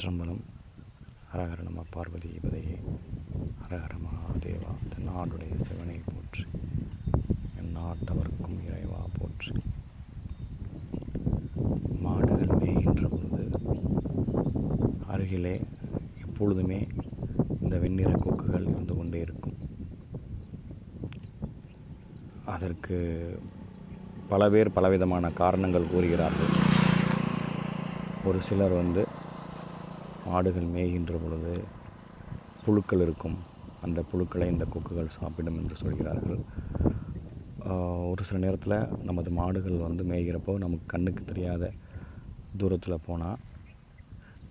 சிற்றம்பலம் ஹரஹர பார்வதி பதையே ஹரஹர மகாதேவா தென்னாடுடைய சிவனை போற்றி. என் நாட்டவர்க்கும் இறைவா போற்றி. மாடுகள் மேய்கின்ற பொழுது அருகிலே எப்பொழுதுமே இந்த வெண்ணிற கொக்குகள் இருந்து கொண்டே இருக்கும். அதற்கு பல பேர் பலவிதமான காரணங்கள் கூறுகிறார்கள். ஒரு சிலர் வந்து மாடுகள் மேய்கின்ற பொழுது புழுக்கள் இருக்கும். அந்த புழுக்களை இந்த கொக்குகள் சாப்பிடும் என்று சொல்கிறார்கள். ஒரு சில நேரத்தில் நமது மாடுகள் வந்து மேய்கிறப்போ நமக்கு கண்ணுக்கு தெரியாத தூரத்தில் போனால்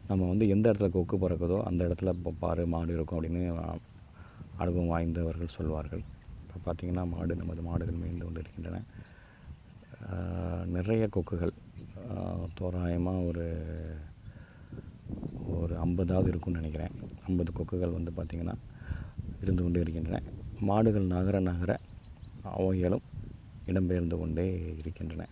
நம்ம வந்து எந்த இடத்துல கொக்கு பிறக்குதோ அந்த இடத்துல இப்போ பாரு மாடு இருக்கும் அப்படின்னு அனுபவம் வாய்ந்தவர்கள் சொல்வார்கள். இப்போ பார்த்திங்கன்னா மாடு நமது மாடுகள் மேய்ந்து கொண்டு இருக்கின்றன நிறைய கொக்குகள் தோராயமாக ஒரு ஐம்பதாவது இருக்கும்னு நினைக்கிறேன். ஐம்பது கொக்குகள் வந்து பார்த்திங்கன்னா இருந்து கொண்டு இருக்கின்றன. மாடுகள் நகர நகர அவைகளும் இடம்பெயர்ந்து கொண்டே இருக்கின்றன.